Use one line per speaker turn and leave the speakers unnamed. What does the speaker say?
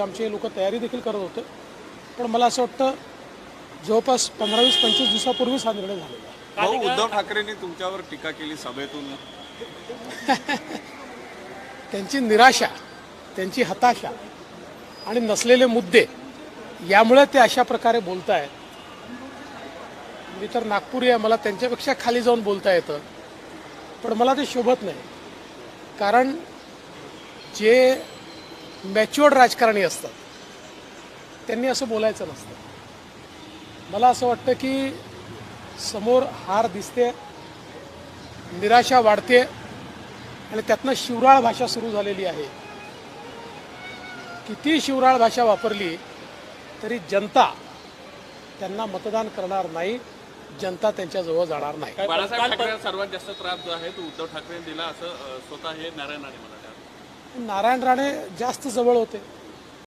आमचे लोक तयारी देखील करत होते. पण मला असं वाटतं जवळपास पंधरा वीस पंचवीस दिवसापूर्वीच हा निर्णय झालेला
भाऊ उद्धव ठाकरेंनी तुमच्यावर टीका केली सभेतून.
त्यांची निराशा त्यांची हताशा आणि नसलेले मुद्दे यामुळे ते अशा प्रकारे बोलत आहेत मी तर नागपुरी आहे मला त्यांच्यापेक्षा खाली जाऊन बोलता येतं. पण मला ते शोभत नाही. कारण जे मॅच्युअर्ड राजकारणी असतात. त्यांनी असं बोलायचं नसतं. मला असं वाटतं की समोर हार दिसते निराशा वाढते आणि त्यातनं शिवराळ भाषा सुरू झालेली आहे. किती शिवराळ भाषा वापरली तरी जनता त्यांना मतदान करणार नाही जनता त्यांच्याजवळ जाणार नाही.
बाळासाहेब ठाकरे सर्वात जास्त त्रास जो आहे तो उद्धव ठाकरे दिला असं स्वतः हे नारायण राणे म्हणाले.
नारायण राणे जास्त जवळ होते.